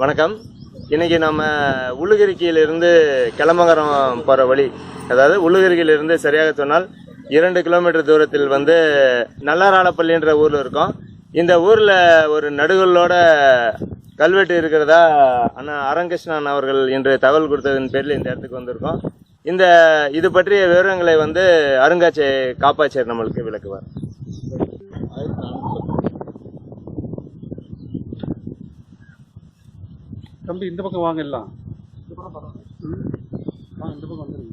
வணக்கம். இன்னைக்கு நம்ம உள்ளுகிரிக்கியிலிருந்து கிளம்பகரம் போகிற வழி. அதாவது உள்ளுகிரிக்கியிலிருந்து சரியாக சொன்னால் இரண்டு கிலோமீட்டர் தூரத்தில் வந்து நல்லாராளப்பள்ளின்ற ஊரில் இருக்கோம். இந்த ஊரில் ஒரு நடுகளோட கல்வெட்டு இருக்கிறதா அண்ணா அரங்கிருஷ்ணன் அவர்கள் இன்று தகவல் கொடுத்ததன் பேரில் இந்த இடத்துக்கு வந்திருக்கோம். இந்த இது பற்றிய விவரங்களை வந்து அருங்காட்சிய காப்பாட்சியர் நம்மளுக்கு விளக்குவார். தம்பி இந்த பக்கம் வாங்க எல்லாம். இந்த பக்கம் வந்துருங்க.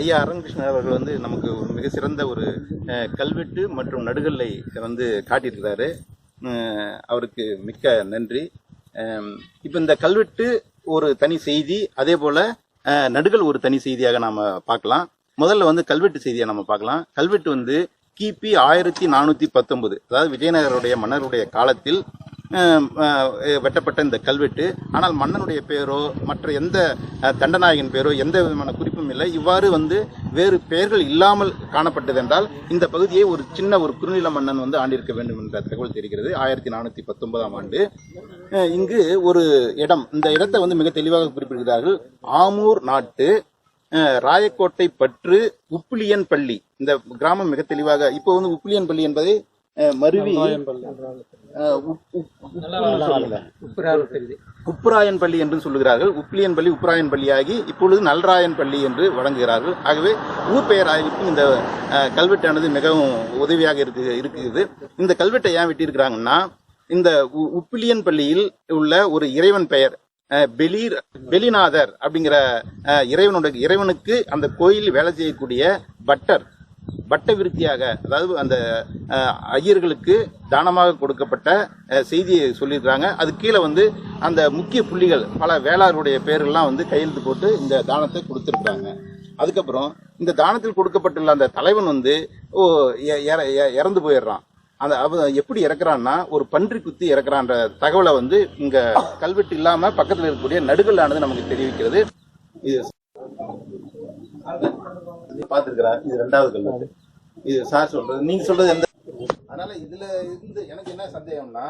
ஐயா அரங்ககிருஷ்ணன் அவர்கள் வந்து நமக்கு ஒரு மிக சிறந்த ஒரு கல்வெட்டு மற்றும் நடுகல்லை வந்து காட்டியிருக்கிறாரு. அவருக்கு மிக்க நன்றி. இப்போ இந்த கல்வெட்டு ஒரு தனி செய்தி அதே போல நடுகள் நடுகல் ஒரு தனி செய்தியாக நாம பார்க்கலாம். முதல்ல வந்து கல்வெட்டு செய்தியை நம்ம பார்க்கலாம். கல்வெட்டு வந்து கிபி ஆயிரத்தி நானூத்தி பத்தொன்பது. அதாவது விஜயநகருடைய மன்னருடைய காலத்தில் வெட்டப்பட்ட இந்த கல்வெட்டு. ஆனால் மன்னனுடைய பெயரோ மற்ற எந்த தண்டநாயகன் பெயரோ எந்த விதமான குறிப்பும் இல்லை. இவ்வாறு வந்து வேறு பெயர்கள் இல்லாமல் காணப்பட்டது என்றால் இந்த பகுதியை ஒரு சின்ன ஒரு குறுநில மன்னன் வந்து ஆண்டிருக்க வேண்டும் என்ற தகவல் தெரிகிறது. ஆயிரத்தி நானூத்தி பத்தொன்பதாம் ஆண்டு. இங்கு ஒரு இடம் இந்த இடத்தை வந்து மிக தெளிவாக குறிப்பிடுகிறார்கள். ஆமூர் நாட்டு ராயக்கோட்டை பற்று உப்புலியன் பள்ளி. இந்த கிராமம் மிக தெளிவாக இப்போ வந்து உப்புலியன் பள்ளி என்பதை மருவி. உப்புராயன் பள்ளி என்று சொல்லுகிறார்கள். உப்பிலியன் பள்ளி உப்புராயன் பள்ளியாகி இப்பொழுது நல்ராயன் பள்ளி என்று வழங்குகிறார்கள். ஆகவே ஊர் பெயர் ஆய்வுக்கும் இந்த கல்வெட்டானது மிகவும் உதவியாக இருக்கு இருக்குது. இந்த கல்வெட்டை ஏன் வெட்டியிருக்கிறாங்கன்னா இந்த உ- உப்பிலியன் பள்ளியில் உள்ள ஒரு இறைவன் பெயர் பெலீர் பெலிநாதர் அப்படிங்கிற இறைவனுடைய இறைவனுக்கு அந்த கோயில் வேலை செய்யக்கூடிய பட்டர் பட்ட விருத்தியாக அதாவது அந்த ஐயர்களுக்கு தானமாக கொடுக்கப்பட்ட செய்தியை சொல்லியிருக்கிறாங்க. அது கீழே வந்து அந்த முக்கிய புள்ளிகள் பல வேளாருடைய பெயர்கள்லாம் வந்து கையெழுத்து போட்டு இந்த தானத்தை கொடுத்துருக்குறாங்க. அதுக்கப்புறம் இந்த தானத்தில் கொடுக்கப்பட்டுள்ள அந்த தலைவன் வந்து ஓ எற- எ- இறந்து போயிடுறான். அந்த அவன் எப்படி இறக்குறான்னா ஒரு பன்றி குத்தி இறக்குறான்ற தகவலை வந்து இங்க கல்வெட்டு இல்லாம பக்கத்தில் இருக்கக்கூடிய நடுகல்லானது நமக்கு தெரிவிக்கிறது. இது பார்த்துருக்கிறேன் இது ரெண்டாவது கல்வெட்டு. இது சார் சொல்றது நீங்க சொல்றது எந்த அதனால இதுல இருந்து எனக்கு என்ன சந்தேகம்னா